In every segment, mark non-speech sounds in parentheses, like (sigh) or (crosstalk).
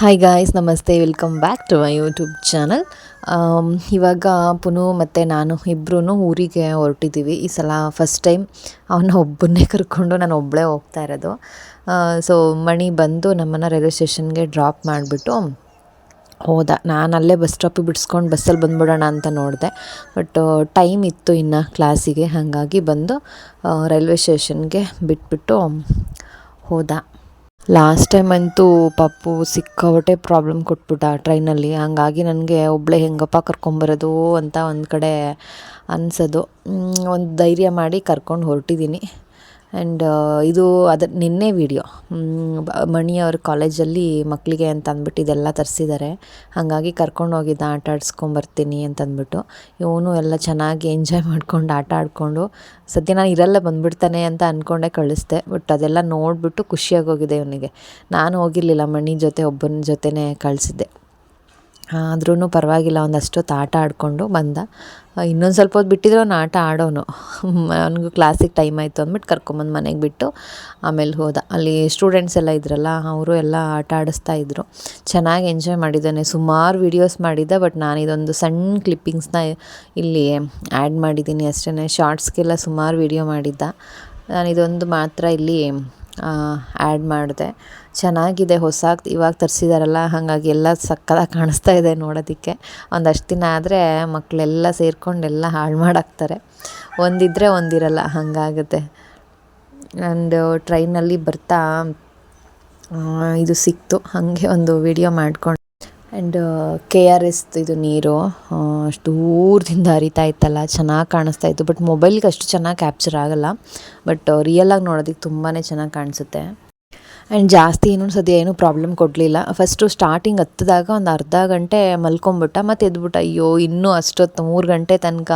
Hi guys ನಮಸ್ತೆ welcome back to my YouTube channel ಇವಾಗ ಪುನು ಮತ್ತು ನಾನು ಇಬ್ಬರೂ ಊರಿಗೆ ಹೊರಟಿದ್ದೀವಿ. ಈ ಸಲ ಫಸ್ಟ್ ಟೈಮ್ ಅವನ ಒಬ್ಬನ್ನೇ ಕರ್ಕೊಂಡು ನಾನು ಒಬ್ಬಳೇ ಹೋಗ್ತಾ ಇರೋದು. ಸೊ ಮಣಿ ಬಂದು ನಮ್ಮನ್ನು ರೈಲ್ವೆ ಸ್ಟೇಷನ್ಗೆ ಡ್ರಾಪ್ ಮಾಡಿಬಿಟ್ಟು ಹೋದ. ನಾನು ಅಲ್ಲೇ ಬಸ್ ಸ್ಟಾಪಿಗೆ ಬಿಡಿಸ್ಕೊಂಡು ಬಸ್ಸಲ್ಲಿ ಬಂದುಬಿಡೋಣ ಅಂತ ನೋಡಿದೆ. ಬಟ್ ಟೈಮ್ ಇತ್ತು ಇನ್ನು ಕ್ಲಾಸಿಗೆ ಹಾಗಾಗಿ ಬಂದು ರೈಲ್ವೆ ಸ್ಟೇಷನ್ಗೆ ಬಿಟ್ಬಿಟ್ಟು ಹೋದ. ಲಾಸ್ಟ್ ಟೈಮ್ ಅಂತೂ ಪಪ್ಪು ಸಿಕ್ಕಾಪಟ್ಟೆ ಪ್ರಾಬ್ಲಮ್ ಕೊಟ್ಬಿಟ್ಟ ಟ್ರೈನಲ್ಲಿ ಹಂಗಾಗಿ ನನಗೆ ಒಬ್ಬಳೇ ಹೆಂಗಪ್ಪ ಕರ್ಕೊಂಬರೋದು ಅಂತ ಒಂದು ಕಡೆ ಅನ್ಸೋದು. ಒಂದು ಧೈರ್ಯ ಮಾಡಿ ಕರ್ಕೊಂಡು ಹೊರಟಿದ್ದೀನಿ ಆ್ಯಂಡ್ ಇದು ಅದ ನಿನ್ನೆ ವಿಡಿಯೋ ಮಣಿಯವ್ರ ಕಾಲೇಜಲ್ಲಿ ಮಕ್ಕಳಿಗೆ ಅಂತ ಅಂದ್ಬಿಟ್ಟು ಇದೆಲ್ಲ ತರಿಸಿದ್ದಾರೆ ಹಾಗಾಗಿ ಕರ್ಕೊಂಡು ಹೋಗಿದ್ದ ಆಟ ಆಡಿಸ್ಕೊಂಬರ್ತೀನಿ ಅಂತಂದ್ಬಿಟ್ಟು ಇವನು ಎಲ್ಲ ಚೆನ್ನಾಗಿ ಎಂಜಾಯ್ ಮಾಡ್ಕೊಂಡು ಆಟ ಆಡಿಕೊಂಡು, ಸದ್ಯ ನಾನು ಇರಲ್ಲ, ಬಂದ್ಬಿಡ್ತಾನೆ ಅಂತ ಅಂದ್ಕೊಂಡೆ ಕಳಿಸ್ದೆ. ಬಟ್ ಅದೆಲ್ಲ ನೋಡಿಬಿಟ್ಟು ಖುಷಿಯಾಗಿ ಹೋಗಿದೆ ಇವನಿಗೆ. ನಾನು ಹೋಗಿರಲಿಲ್ಲ, ಮಣಿ ಜೊತೆ, ಒಬ್ಬನ ಜೊತೆನೇ ಕಳಿಸಿದ್ದೆ. ಆದ್ರೂ ಪರವಾಗಿಲ್ಲ, ಒಂದಷ್ಟೊತ್ತು ಆಟ ಆಡಿಕೊಂಡು ಬಂದ. ಇನ್ನೊಂದು ಸ್ವಲ್ಪ ಹೊತ್ತು ಬಿಟ್ಟಿದ್ರು ಅವ್ನು ಆಟ ಆಡೋನು. ಅವನಿಗೂ ಕ್ಲಾಸಿಗೆ ಟೈಮ್ ಆಯಿತು ಅಂದ್ಬಿಟ್ಟು ಕರ್ಕೊಂಬಂದು ಮನೆಗೆ ಬಿಟ್ಟು ಆಮೇಲೆ ಹೋದ. ಅಲ್ಲಿ ಸ್ಟೂಡೆಂಟ್ಸ್ ಎಲ್ಲ ಇದ್ರಲ್ಲ, ಅವರು ಎಲ್ಲ ಆಟ ಆಡಿಸ್ತಾ ಇದ್ದರು ಚೆನ್ನಾಗಿ ಎಂಜಾಯ್ ಮಾಡಿದ್ದಾನೆ. ಸುಮಾರು ವೀಡಿಯೋಸ್ ಮಾಡಿದ್ದೆ ಬಟ್ ನಾನು ಇದೊಂದು ಸಣ್ಣ ಕ್ಲಿಪ್ಪಿಂಗ್ಸ್ನ ಇಲ್ಲಿ ಆ್ಯಡ್ ಮಾಡಿದ್ದೀನಿ ಅಷ್ಟೇ ಶಾರ್ಟ್ಸ್ಗೆಲ್ಲ ಸುಮಾರು ವೀಡಿಯೋ ಮಾಡಿದ್ದ. ನಾನು ಇದೊಂದು ಮಾತ್ರ ಇಲ್ಲಿ ಆ್ಯಡ್ ಮಾಡಿದೆ. ಚೆನ್ನಾಗಿದೆ ಹೊಸ ಇವಾಗ ತರಿಸಿದಾರಲ್ಲ, ಹಾಗಾಗಿ ಎಲ್ಲ ಸಕ್ಕತ್ತಾಗಿ ಕಾಣಿಸ್ತಾ ಇದೆ ನೋಡೋದಕ್ಕೆ. ಒಂದಷ್ಟು ದಿನ ಆದರೆ ಮಕ್ಕಳೆಲ್ಲ ಸೇರ್ಕೊಂಡು ಎಲ್ಲ ಹಾಳು ಮಾಡಾಕ್ತಾರೆ. ಒಂದಿದ್ದರೆ ಒಂದಿರಲ್ಲ, ಹಾಗಾಗುತ್ತೆ. ಆ್ಯಂಡ್ ಟ್ರೈನಲ್ಲಿ ಬರ್ತಾ ಇದು ಸಿಕ್ತು. ಹಾಗೆ ಒಂದು ವಿಡಿಯೋ ಮಾಡ್ಕೊಂಡು ಆ್ಯಂಡ್ ಕೆ ಆರ್ ಎಸ್ ಇದು ನೀರು ಅಷ್ಟು ದೂರದಿಂದ ಹರಿತಾ ಇತ್ತಲ್ಲ, ಚೆನ್ನಾಗಿ ಕಾಣಿಸ್ತಾ ಇತ್ತು ಬಟ್ ಮೊಬೈಲ್ಗೆ ಅಷ್ಟು ಚೆನ್ನಾಗಿ ಕ್ಯಾಪ್ಚರ್ ಆಗಲ್ಲ. ಬಟ್ ರಿಯಲಾಗಿ ನೋಡೋದಕ್ಕೆ ತುಂಬಾ ಚೆನ್ನಾಗಿ ಕಾಣಿಸುತ್ತೆ. ಆ್ಯಂಡ್ ಜಾಸ್ತಿ ಇನ್ನೊಂದು ಸದ್ಯ ಏನೂ ಪ್ರಾಬ್ಲಮ್ ಕೊಡಲಿಲ್ಲ. ಫಸ್ಟು ಸ್ಟಾರ್ಟಿಂಗ್ ಹತ್ತಿದಾಗ ಒಂದು ಅರ್ಧ ಗಂಟೆ ಮಲ್ಕೊಂಬಿಟ್ಟ, ಮತ್ತು ಎದ್ಬಿಟ್ಟ, ಅಯ್ಯೋ, ಇನ್ನೂ ಅಷ್ಟೊತ್ತು ಮೂರು ಗಂಟೆ ತನಕ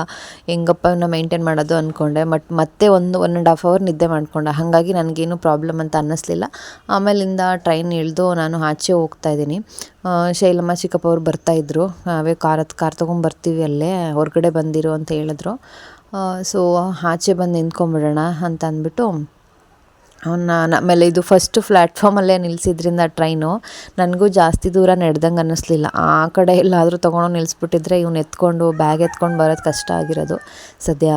ಹೆಂಗಪ್ಪ ಇವನ್ನ ಮೈಂಟೈನ್ ಮಾಡೋದು? ಅಂದ್ಕೊಂಡೆ ಬಟ್ ಮತ್ತೆ ಒಂದು ಒನ್ ಆ್ಯಂಡ್ ಹಾಫ್ ಅವರ್ ನಿದ್ದೆ ಮಾಡ್ಕೊಂಡೆ. ಹಾಗಾಗಿ ನನಗೇನು ಪ್ರಾಬ್ಲಮ್ ಅಂತ ಅನ್ನಿಸ್ಲಿಲ್ಲ. ಆಮೇಲಿಂದ ಟ್ರೈನ್ ಇಳಿದು ನಾನು ಆಚೆ ಹೋಗ್ತಾ ಇದ್ದೀನಿ. ಶೈಲಮ್ಮ ಚಿಕ್ಕಪ್ಪ ಅವ್ರು ಬರ್ತಾಯಿದ್ರು ನಾವೇ ಕಾರ್ ಹತ್ತು ಕಾರ್ ತೊಗೊಂಬರ್ತೀವಿ ಅಲ್ಲೇ, ಹೊರಗಡೆ ಬಂದಿರು ಅಂತ ಹೇಳಿದ್ರು. ಸೊ ಆಚೆ ಬಂದು ನಿಂತ್ಕೊಂಬಿಡೋಣ ಅಂತ ಅಂದ್ಬಿಟ್ಟು ಅವನ್ನ ಆಮೇಲೆ ಇದು ಫಸ್ಟ್ ಪ್ಲ್ಯಾಟ್ಫಾರ್ಮಲ್ಲೇ ನಿಲ್ಲಿಸಿದ್ರಿಂದ ಟ್ರೈನು ನನಗೂ ಜಾಸ್ತಿ ದೂರ ನಡೆದಂಗೆ ಅನ್ನಿಸ್ಲಿಲ್ಲ. ಆ ಕಡೆ ಎಲ್ಲಾದರೂ ತೊಗೊಂಡು ನಿಲ್ಲಿಸ್ಬಿಟ್ಟಿದ್ರೆ ಇವ್ನು ಎತ್ಕೊಂಡು ಬ್ಯಾಗ್ ಎತ್ಕೊಂಡು ಬರೋದು ಕಷ್ಟ ಆಗಿರೋದು. ಸದ್ಯ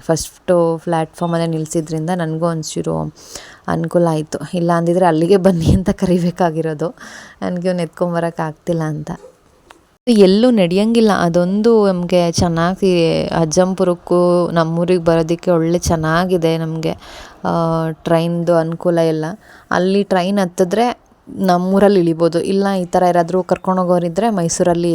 ಫಸ್ಟು ಪ್ಲ್ಯಾಟ್ಫಾರ್ಮಲ್ಲೇ ನಿಲ್ಲಿಸಿದ್ರಿಂದ ನನಗೂ ಒಂಚೂರು ಅನುಕೂಲ ಆಯಿತು. ಇಲ್ಲ ಅಂದಿದ್ರೆ ಅಲ್ಲಿಗೆ ಬನ್ನಿ ಅಂತ ಕರಿಬೇಕಾಗಿರೋದು. ನನಗೆ ಇವ್ನು ಎತ್ಕೊಂಬರೋಕೆ ಬರೋಕ್ಕಾಗ್ತಿಲ್ಲ ಅಂತ. ಎಲ್ಲೂ ನಡೆಯಂಗಿಲ್ಲ. ಅದೊಂದು ನಮಗೆ ಚೆನ್ನಾಗಿ ಅಜ್ಜಂಪುರಕ್ಕೂ ನಮ್ಮೂರಿಗೆ ಬರೋದಕ್ಕೆ ಒಳ್ಳೆ ಚೆನ್ನಾಗಿದೆ ನಮಗೆ ಟ್ರೈನ್ದು ಅನುಕೂಲ ಎಲ್ಲ. ಅಲ್ಲಿ ಟ್ರೈನ್ ಹತ್ತಿದ್ರೆ ನಮ್ಮೂರಲ್ಲಿ ಇಳಿಬೋದು. ಇಲ್ಲ ಈ ಥರ ಯಾರಾದರೂ ಕರ್ಕೊಂಡೋಗೋರಿದ್ದರೆ ಮೈಸೂರಲ್ಲಿ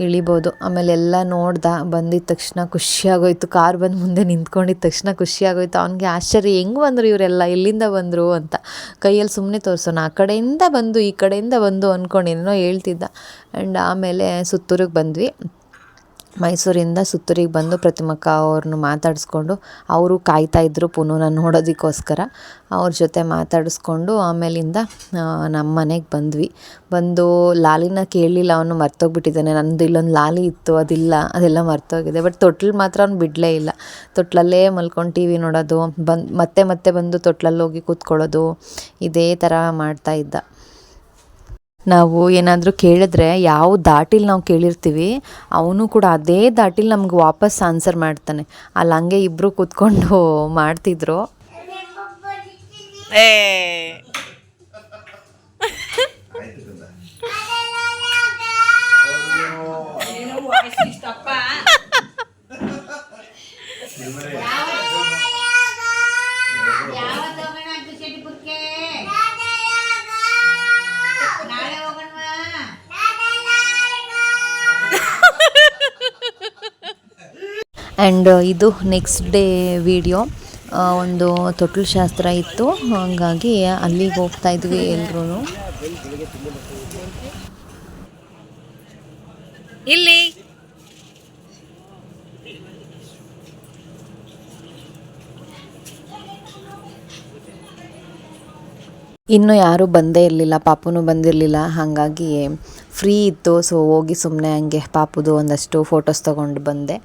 ಇಳಿಬೋದು. ಆಮೇಲೆ ಎಲ್ಲ ನೋಡ್ದ ಬಂದಿದ್ದ ತಕ್ಷಣ ಖುಷಿಯಾಗೋಯ್ತು. ಕಾರ್ ಬಂದು ಮುಂದೆ ನಿಂತ್ಕೊಂಡಿದ್ದ ತಕ್ಷಣ ಖುಷಿಯಾಗೋಯ್ತು. ಅವನಿಗೆ ಆಶ್ಚರ್ಯ, ಹೆಂಗೆ ಬಂದರು ಇವರೆಲ್ಲ? ಎಲ್ಲಿಂದ ಬಂದರು ಅಂತ. ಕೈಯಲ್ಲಿ ಸುಮ್ಮನೆ ತೋರಿಸೋಣ, ಆ ಕಡೆಯಿಂದ ಬಂದು, ಈ ಕಡೆಯಿಂದ ಬಂದು ಅಂದ್ಕೊಂಡು ಏನೇನೋ ಹೇಳ್ತಿದ್ದ. ಆ್ಯಂಡ್ ಆಮೇಲೆ ಸುತ್ತೂರಿಗೆ ಬಂದ್ವಿ. ಮೈಸೂರಿಂದ ಸುತ್ತೂರಿಗೆ ಬಂದು ಪ್ರತಿಮಕ್ಕ ಅವ್ರನ್ನ ಮಾತಾಡಿಸ್ಕೊಂಡು ಅವರು ಕಾಯ್ತಾ ಇದ್ದರು ಪುನಃ ನೋಡೋದಕ್ಕೋಸ್ಕರ. ಅವ್ರ ಜೊತೆ ಮಾತಾಡಿಸ್ಕೊಂಡು ಆಮೇಲಿಂದ ನಮ್ಮ ಮನೆಗೆ ಬಂದ್ವಿ. ಬಂದು ಲಾಲಿನ ಕೇಳಲಿಲ್ಲ ಅವನು ಮರ್ತೋಗ್ಬಿಟ್ಟಿದ್ದಾನೆ. ನಂದು ಇಲ್ಲೊಂದು ಲಾಲಿ ಇತ್ತು, ಅದಿಲ್ಲ, ಅದೆಲ್ಲ ಮರ್ತೋಗಿದೆ. ಬಟ್ ತೊಟ್ಲು ಮಾತ್ರ ಅವ್ನು ಬಿಡಲೇ ಇಲ್ಲ. ತೊಟ್ಲಲ್ಲೇ ಮಲ್ಕೊಂಡು ಟಿ ವಿ ನೋಡೋದು, ಬಂದು, ಮತ್ತೆ ಮತ್ತೆ ಬಂದು ತೊಟ್ಲಲ್ಲಿ ಹೋಗಿ ಕೂತ್ಕೊಳ್ಳೋದು, ಇದೇ ಥರ ಮಾಡ್ತಾ ಇದ್ದ. ನಾವು ಏನಾದರೂ ಕೇಳಿದ್ರೆ ಯಾವ ದಾಟಿಲಿ ನಾವು ಕೇಳಿರ್ತೀವಿ ಅವನು ಕೂಡ ಅದೇ ದಾಟಿಲಿ ನಮ್ಗೆ ವಾಪಸ್ ಆನ್ಸರ್ ಮಾಡ್ತಾನೆ ಅಲ್ಲಿ ಹಂಗೆ ಇಬ್ಬರು ಕೂತ್ಕೊಂಡು ಮಾಡ್ತಿದ್ರು ಏ ಯಾವತ್ತು ಆ್ಯಂಡ್ ಇದು ನೆಕ್ಸ್ಟ್ ಡೇ ವಿಡಿಯೋ ಒಂದು ತೊಟ್ಲು ಶಾಸ್ತ್ರ ಇತ್ತು. ಹಾಗಾಗಿ ಅಲ್ಲಿಗೆ ಹೋಗ್ತಾ ಇದ್ವಿ ಎಲ್ಲರೂ ಇಲ್ಲಿ. ಇನ್ನು ಯಾರೂ ಬಂದೇ ಇರಲಿಲ್ಲ ಪಾಪುನೂ ಬಂದಿರಲಿಲ್ಲ. ಹಾಗಾಗಿ ಫ್ರೀ ಇತ್ತು. ಸೊ ಹೋಗಿ ಸುಮ್ಮನೆ ಹಂಗೆ ಪಾಪುದು ಒಂದಷ್ಟು ಫೋಟೋಸ್ ತೊಗೊಂಡು ಬಂದೆ.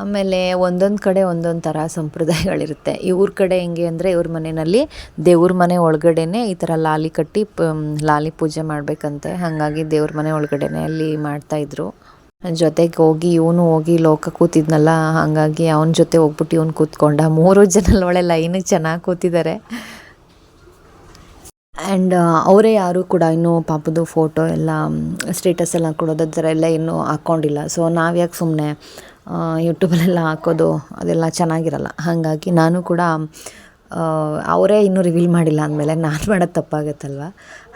ಆಮೇಲೆ ಒಂದೊಂದು ಕಡೆ ಒಂದೊಂದು ಥರ ಸಂಪ್ರದಾಯಗಳಿರುತ್ತೆ. ಇವ್ರ ಕಡೆ ಹೆಂಗೆ ಅಂದರೆ ಇವ್ರ ಮನೆಯಲ್ಲಿ ದೇವ್ರ ಮನೆ ಒಳಗಡೆನೆ ಈ ಥರ ಲಾಲಿ ಕಟ್ಟಿ ಪ ಲಾಲಿ ಪೂಜೆ ಮಾಡಬೇಕಂತೆ ಹಾಗಾಗಿ ದೇವ್ರ ಮನೆ ಒಳಗಡೆನೆ ಅಲ್ಲಿ ಮಾಡ್ತಾಯಿದ್ರು ಜೊತೆಗೆ ಹೋಗಿ ಇವನು ಹೋಗಿ ಲೋಕ ಕೂತಿದ್ನಲ್ಲ, ಹಾಗಾಗಿ ಅವನ ಜೊತೆ ಹೋಗ್ಬಿಟ್ಟು ಇವನು ಕೂತ್ಕೊಂಡ. ಮೂರು ಜನ ಒಳ್ಳೆ ಲೈನಿಗೆ ಚೆನ್ನಾಗಿ ಕೂತಿದ್ದಾರೆ ಆ್ಯಂಡ್ ಅವರೇ ಯಾರೂ ಕೂಡ ಇನ್ನೂ ಪಾಪದು ಫೋಟೋ ಎಲ್ಲ ಸ್ಟೇಟಸ್ ಎಲ್ಲ ಕೊಡೋದು ಥರ ಎಲ್ಲ ಇನ್ನೂ ಹಾಕ್ಕೊಂಡಿಲ್ಲ ಸೊ ನಾವು ಯಾಕೆ ಸುಮ್ಮನೆ ಯೂಟ್ಯೂಬಲ್ಲೆಲ್ಲ ಹಾಕೋದು ಅದೆಲ್ಲ ಚೆನ್ನಾಗಿರಲ್ಲ. ಹಾಗಾಗಿ ನಾನು ಕೂಡ ಅವರೇ ಇನ್ನೂ ರಿವೀಲ್ ಮಾಡಿಲ್ಲ ಅಂದಮೇಲೆ ನಾನು ಮಾಡೋದು ತಪ್ಪಾಗತ್ತಲ್ವ?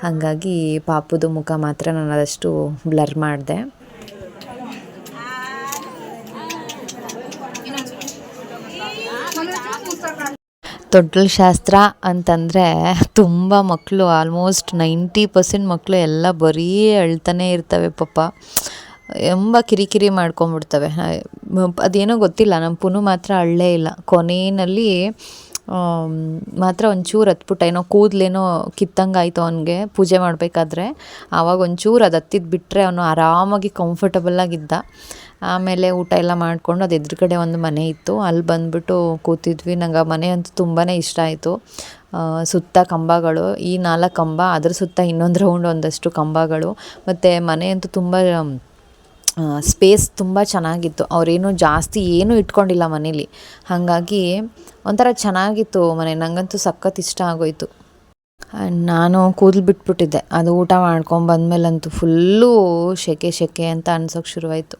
ಹಾಗಾಗಿ ಪಾಪದು ಮುಖ ಮಾತ್ರ ನಾನು ಅದಷ್ಟು ಬ್ಲರ್ ಮಾಡಿದೆ. ತೊಟ್ಲು ಶಾಸ್ತ್ರ ಅಂತಂದರೆ ತುಂಬ ಮಕ್ಕಳು ಆಲ್ಮೋಸ್ಟ್ ನೈಂಟಿ ಪರ್ಸೆಂಟ್ ಮಕ್ಕಳು ಎಲ್ಲ ಬರೀ ಅಳ್ತಾನೆ ಇರ್ತವೆ ಪಾಪ. ಎಂಬ ಕಿರಿಕಿರಿ ಮಾಡ್ಕೊಂಬಿಡ್ತವೆ ಮ- ಅದೇನೋ ಗೊತ್ತಿಲ್ಲ ನಮ್ಮ ಪುನು ಮಾತ್ರ ಅಳ್ಳೇ ಇಲ್ಲ. ಕೊನೆಯಲ್ಲಿ ಮಾತ್ರ ಒಂಚೂರು ಹತ್ಬಿಟ್ಟ ಏನೋ ಕೂದಲೇನೋ ಕಿತ್ತಂಗಾಯ್ತು ಅವನಿಗೆ, ಪೂಜೆ ಮಾಡಬೇಕಾದ್ರೆ. ಆವಾಗ ಒಂಚೂರು ಅದು ಹತ್ತಿದ್ದು ಬಿಟ್ಟರೆ ಅವನು ಆರಾಮಾಗಿ ಕಂಫರ್ಟಬಲ್ಲಾಗಿದ್ದ ಆಮೇಲೆ ಊಟ ಎಲ್ಲ ಮಾಡಿಕೊಂಡು ಅದು ಎದುರುಗಡೆ ಒಂದು ಮನೆ ಇತ್ತು. ಅಲ್ಲಿ ಬಂದ್ಬಿಟ್ಟು ಕೂತಿದ್ವಿ. ನಂಗೆ ಆ ಮನೆ ಅಂತೂ ತುಂಬಾ ಇಷ್ಟ ಆಯಿತು. ಸುತ್ತ ಕಂಬಗಳು, ಈ ನಾಲ್ಕು ಕಂಬ, ಅದ್ರ ಸುತ್ತ ಇನ್ನೊಂದು ರೌಂಡ್ ಒಂದಷ್ಟು ಕಂಬಗಳು. ಮತ್ತು ಮನೆ ಅಂತೂ ತುಂಬ ಸ್ಪೇಸ್ ತುಂಬ ಚೆನ್ನಾಗಿತ್ತು. ಅವರೇನು ಜಾಸ್ತಿ ಏನೂ ಇಟ್ಕೊಂಡಿಲ್ಲ ಮನೇಲಿ. ಹಾಗಾಗಿ ಒಂಥರ ಚೆನ್ನಾಗಿತ್ತು ಮನೆ. ನನಗಂತೂ ಸಖತ್ ಇಷ್ಟ ಆಗೋಯ್ತು. ನಾನು ಕೂದಲು ಬಿಟ್ಬಿಟ್ಟಿದ್ದೆ. ಅದು ಊಟ ಮಾಡ್ಕೊಂಡು ಬಂದಮೇಲಂತೂ ಫುಲ್ಲು ಶೆಕೆ ಶೆಕೆ ಅಂತ ಅನ್ಸೋಕೆ ಶುರುವಾಯಿತು.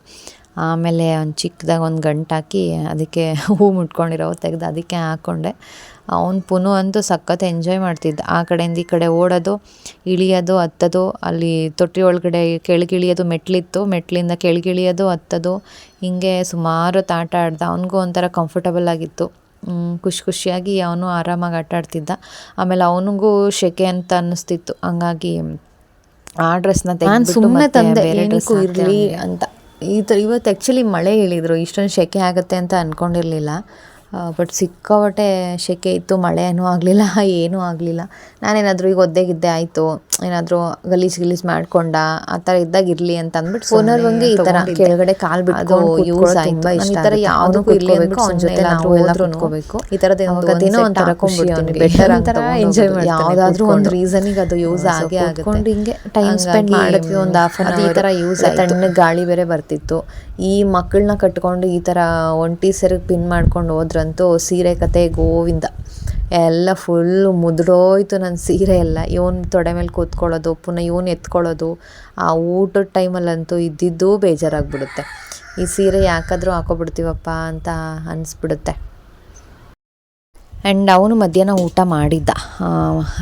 ಆಮೇಲೆ ಒಂದು ಚಿಕ್ಕದಾಗ ಒಂದು ಗಂಟು ಹಾಕಿ ಅದಕ್ಕೆ ಹೂ ಮುಟ್ಕೊಂಡಿರೋ ತೆಗೆದು ಅದಕ್ಕೆ ಹಾಕ್ಕೊಂಡೆ ಅವ್ನು ಪುನು ಅಂತೂ ಸಖತ್ ಎಂಜಾಯ್ ಮಾಡ್ತಿದ್ದ. ಆ ಕಡೆಯಿಂದ ಈ ಕಡೆ ಓಡೋದು ಇಳಿಯೋದು ಹತ್ತೋದು ಅಲ್ಲಿ ತೊಟ್ಟಿ ಒಳಗಡೆ ಕೆಳಗಿಳಿಯೋದು ಮೆಟ್ಲಿತ್ತು. ಮೆಟ್ಲಿಂದ ಕೆಳಗಿಳಿಯೋದು ಹತ್ತೋದು ಹಿಂಗೆ ಸುಮಾರು ಆಟ ಆಡ್ದ. ಅವನಿಗೂ ಒಂಥರ ಕಂಫರ್ಟಬಲ್ ಆಗಿತ್ತು. ಖುಷಿ ಖುಷಿಯಾಗಿ ಅವನು ಆರಾಮಾಗಿ ಆಟ ಆಡ್ತಿದ್ದ. ಆಮೇಲೆ ಅವನಿಗೂ ಶೆಕೆ ಅಂತ ಅನ್ನಿಸ್ತಿತ್ತು. ಹಂಗಾಗಿ ಆ ಡ್ರೆಸ್ನ ನಾನು ಸುಮ್ಮನೆ ತಂದೆ ಏನಕ್ಕೂ ಇರಲಿ ಅಂತ. ಈ ಥರ ಇವತ್ತು ಆ್ಯಕ್ಚುಲಿ ಮಳೆ ಹೇಳಿದರು. ಇಷ್ಟೊಂದು ಶೆಕೆ ಆಗುತ್ತೆ ಅಂತ ಅಂದ್ಕೊಂಡಿರಲಿಲ್ಲ ಬಟ್ ಸಿಕ್ಕಾಪಟ್ಟೆ ಸೆಕೆ ಇತ್ತು ಮಳೆ (laughs) ಏನೂ ಆಗಲಿಲ್ಲ ಏನೂ ಆಗಲಿಲ್ಲ. ನಾನೇನಾದರೂ ಈಗ ಒದ್ದೆಗಿದ್ದೆ ಆಯಿತು ಏನಾದರೂ ಗಲೀಜು ಗಲೀಜ್ ಮಾಡ್ಕೊಂಡ ಆ ಥರ ಇದ್ದಾಗ ಇರಲಿ ಅಂತ ಅಂದ್ಬಿಟ್ಟು ಪುನರ್ವಂಗೆ ಈ ಥರ ಕೆಳಗಡೆ ಕಾಲ್ ಬಿಟ್ಟು ಯೂಸ್ ಆಯ್ತು. ಈ ಥರ ಯಾವುದಕ್ಕೂ ಇರಲಿ ಅಂದ್ಬಿಟ್ಟು ಅವ್ನ ಜೊತೆ ನಾವು ಎಲ್ಲರೂ ನೋಡ್ಕೋಬೇಕು ಈ ಥರದ ಏನೋ ಒಂಥರ ಬೆಟರ್ ಅಂತ ಎಂಜಾಯ್ ಮಾಡಿ ಯಾವುದಾದ್ರೂ ಒಂದು ರೀಸನಿಗೆ ಅದು ಯೂಸ್ ಆಗೇ ಆಗುತ್ತೆ. ಹಿಂಗೆ ಟೈಮ್ ಸ್ಪೆಂಡ್ ಮಾಡಿದ್ವಿ ಒಂದು ಹಾಫ್ ಅನ್ ಈ ಥರ ಯೂಸ್ ತಣ್ಣಗೆ ಗಾಳಿ ಬೇರೆ ಬರ್ತಿತ್ತು. ಈ ಮಕ್ಕಳನ್ನ ಕಟ್ಕೊಂಡು ಈ ಥರ ಒಂಟಿ ಸೆರಗ್ ಪಿನ್ ಮಾಡ್ಕೊಂಡು ಹೋದ್ರಂತೂ ಸೀರೆ ಕತೆ ಗೋವಿಂದ. ಎಲ್ಲ ಫುಲ್ಲು ಮುದ್ರೋಯ್ತು ನನ್ನ ಸೀರೆ ಎಲ್ಲ. ಇವನು ತೊಡೆ ಮೇಲೆ ಕೂತ್ಕೊಳ್ಳೋದು, ಪುನಃ ಇವನು ಎತ್ಕೊಳ್ಳೋದು, ಆ ಊಟದ ಟೈಮಲ್ಲಂತೂ ಇದ್ದಿದ್ದು ಬೇಜಾರಾಗ್ಬಿಡುತ್ತೆ. ಈ ಸೀರೆ ಯಾಕಾದರೂ ಹಾಕೊಬಿಡ್ತೀವಪ್ಪ ಅಂತ ಅನಿಸ್ಬಿಡುತ್ತೆ. ಆ್ಯಂಡ್ ಅವನು ಮಧ್ಯಾಹ್ನ ಊಟ ಮಾಡಿದ್ದ.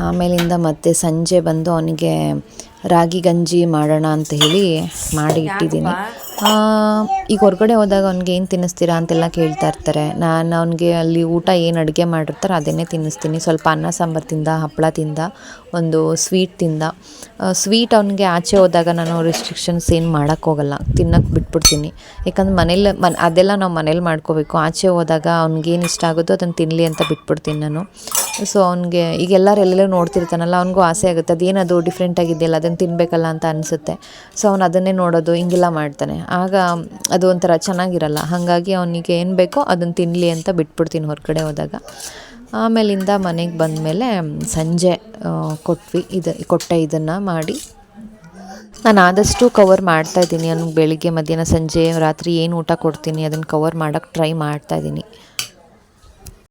ಆಮೇಲಿಂದ ಮತ್ತೆ ಸಂಜೆ ಬಂದು ಅವನಿಗೆ ರಾಗಿ ಗಂಜಿ ಮಾಡೋಣ ಅಂತ ಹೇಳಿ ಮಾಡಿ ಇಟ್ಟಿದ್ದೀನಿ ಈಗ ಹೊರಗಡೆ ಹೋದಾಗ ಅವ್ನಿಗೆ ಏನು ತಿನ್ನಿಸ್ತೀರಾ ಅಂತೆಲ್ಲ ಕೇಳ್ತಾ ಇರ್ತಾರೆ. ನಾನು ಅವ್ನಿಗೆ ಅಲ್ಲಿ ಊಟ ಏನು ಅಡುಗೆ ಮಾಡಿರ್ತಾರೋ ಅದನ್ನೇ ತಿನ್ನಿಸ್ತೀನಿ. ಸ್ವಲ್ಪ ಅನ್ನ ಸಾಂಬಾರು ತಿಂದ ಹಪ್ಪಳ ತಿಂದ ಒಂದು ಸ್ವೀಟ್ ತಿಂದ. ಸ್ವೀಟ್ ಅವನಿಗೆ ಆಚೆ ಹೋದಾಗ ನಾನು ರಿಸ್ಟ್ರಿಕ್ಷನ್ಸ್ ಏನು ಮಾಡೋಕ್ಕೋಗಲ್ಲ ತಿನ್ನಕ್ಕೆ ಬಿಟ್ಬಿಡ್ತೀನಿ. ಯಾಕಂದ್ರೆ ಮನೇಲಿ ಮನ್ ಅದೆಲ್ಲ ನಾವು ಮನೇಲಿ ಮಾಡ್ಕೋಬೇಕು. ಆಚೆ ಹೋದಾಗ ಅವ್ನಿಗೇನು ಇಷ್ಟ ಆಗುತ್ತೋ ಅದನ್ನು ತಿನ್ನಲಿ ಅಂತ ಬಿಟ್ಬಿಡ್ತೀನಿ ನಾನು. ಸೊ ಅವ್ನಿಗೆ ಈಗ ಎಲ್ಲರೂ ಎಲ್ಲೆಲ್ಲೋ ನೋಡ್ತಿರ್ತಾನಲ್ಲ ಅವ್ನಿಗೂ ಆಸೆ ಆಗುತ್ತೆ. ಅದೇನದು ಡಿಫ್ರೆಂಟ್ ಆಗಿದೆಯಲ್ಲ ಅದನ್ನು ತಿನ್ನಬೇಕಲ್ಲ ಅಂತ ಅನಿಸುತ್ತೆ. ಸೊ ಅವನು ಅದನ್ನೇ ನೋಡೋದು, ಹಿಂಗೆಲ್ಲ ಮಾಡ್ತಾನೆ. ಆಗ ಅದು ಒಂಥರ ಚೆನ್ನಾಗಿರಲ್ಲ. ಹಾಗಾಗಿ ಅವನಿಗೆ ಏನು ಬೇಕೋ ಅದನ್ನು ತಿನ್ನಲಿ ಅಂತ ಬಿಟ್ಬಿಡ್ತೀನಿ ಹೊರಗಡೆ ಹೋದಾಗ. ಆಮೇಲಿಂದ ಮನೆಗೆ ಬಂದಮೇಲೆ ಸಂಜೆ ಕೊಟ್ವಿ ಇದು, ಕೊಟ್ಟೆ ಇದನ್ನು ಮಾಡಿ. ನಾನು ಆದಷ್ಟು ಕವರ್ ಮಾಡ್ತಾ ಇದ್ದೀನಿ. ಅವ್ನಿಗೆ ಬೆಳಿಗ್ಗೆ, ಮಧ್ಯಾಹ್ನ, ಸಂಜೆ, ರಾತ್ರಿ ಏನು ಊಟ ಕೊಡ್ತೀನಿ ಅದನ್ನು ಕವರ್ ಮಾಡೋಕ್ಕೆ ಟ್ರೈ ಮಾಡ್ತಾ ಇದ್ದೀನಿ.